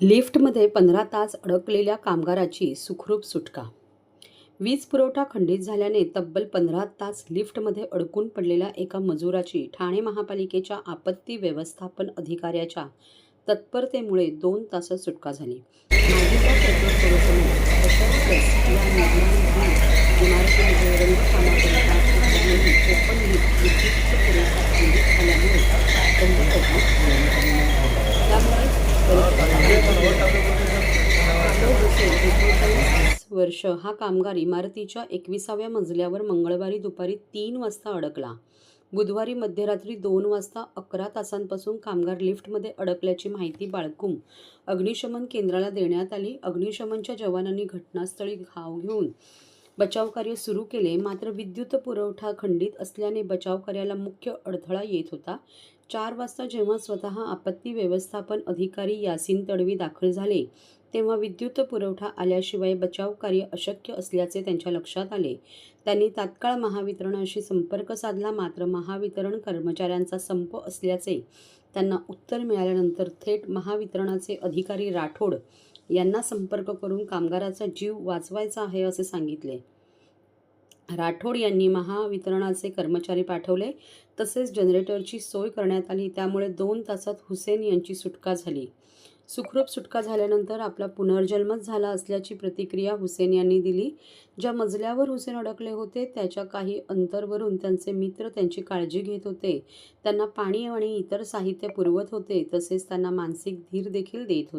लिफ्टमध्ये पंधरा तास अडकलेल्या कामगाराची सुखरूप सुटका. वीज पुरवठा खंडित झाल्याने तब्बल पंधरा तास लिफ्टमध्ये अडकून पडलेल्या एका मजुराची ठाणे महापालिकेच्या आपत्ती व्यवस्थापन अधिकाऱ्याच्या तत्परतेमुळे दोन तासात सुटका झाली. त्यामुळे वर्ष हा कामगार इमारतीच्या एकविसाव्या मजल्यावर मंगळवारी दुपारी तीन वाजता अडकला. बुधवारी मध्यरात्री दोन वाजता अकरा तासांपासून कामगार लिफ्टमध्ये अडकल्याची माहिती बाळगून अग्निशमन केंद्राला देण्यात आली. अग्निशमनच्या जवानांनी घटनास्थळी घाव घेऊन बचावकार्य सुरू केले. मात्र विद्युत पुरवठा खंडित असल्याने बचावकार्याला मुख्य अडथळा येत होता. चार वाजता जेव्हा स्वतः आपत्ती व्यवस्थापन अधिकारी यासिन तडवी दाखल झाले तेव्हा विद्युत पुरवठा आल्याशिवाय बचाव कार्य अशक्य असल्याचे त्यांच्या लक्षात आले. त्यांनी तात्काळ महावितरणाशी संपर्क साधला मात्र महावितरण कर्मचाऱ्यांचा संप असल्याचे त्यांना उत्तर मिळाल्यानंतर थेट महावितरणाचे अधिकारी राठोड यांना संपर्क करून कामगाराचा जीव वाचवायचा आहे असे सांगितले. राठोड यांनी महावितरणाचे कर्मचारी पाठवले. तसेच जनरेटरची सोय करण्यात आली. त्यामुळे दोन तासात हुसेन यांची सुटका झाली. सुखरूप सुटका झाल्यानंतर आपला पुनर्जन्मच झाला असल्याची प्रतिक्रिया हुसेन यांनी दिली. ज्या मजल्यावर हुसेन अडकले होते त्याच्या काही अंतरवरून त्यांचे मित्र त्यांची काळजी घेत होते. त्यांना पाणी आणि इतर साहित्य पुरवत होते. तसेच त्यांना मानसिक धीर देखील देत होते.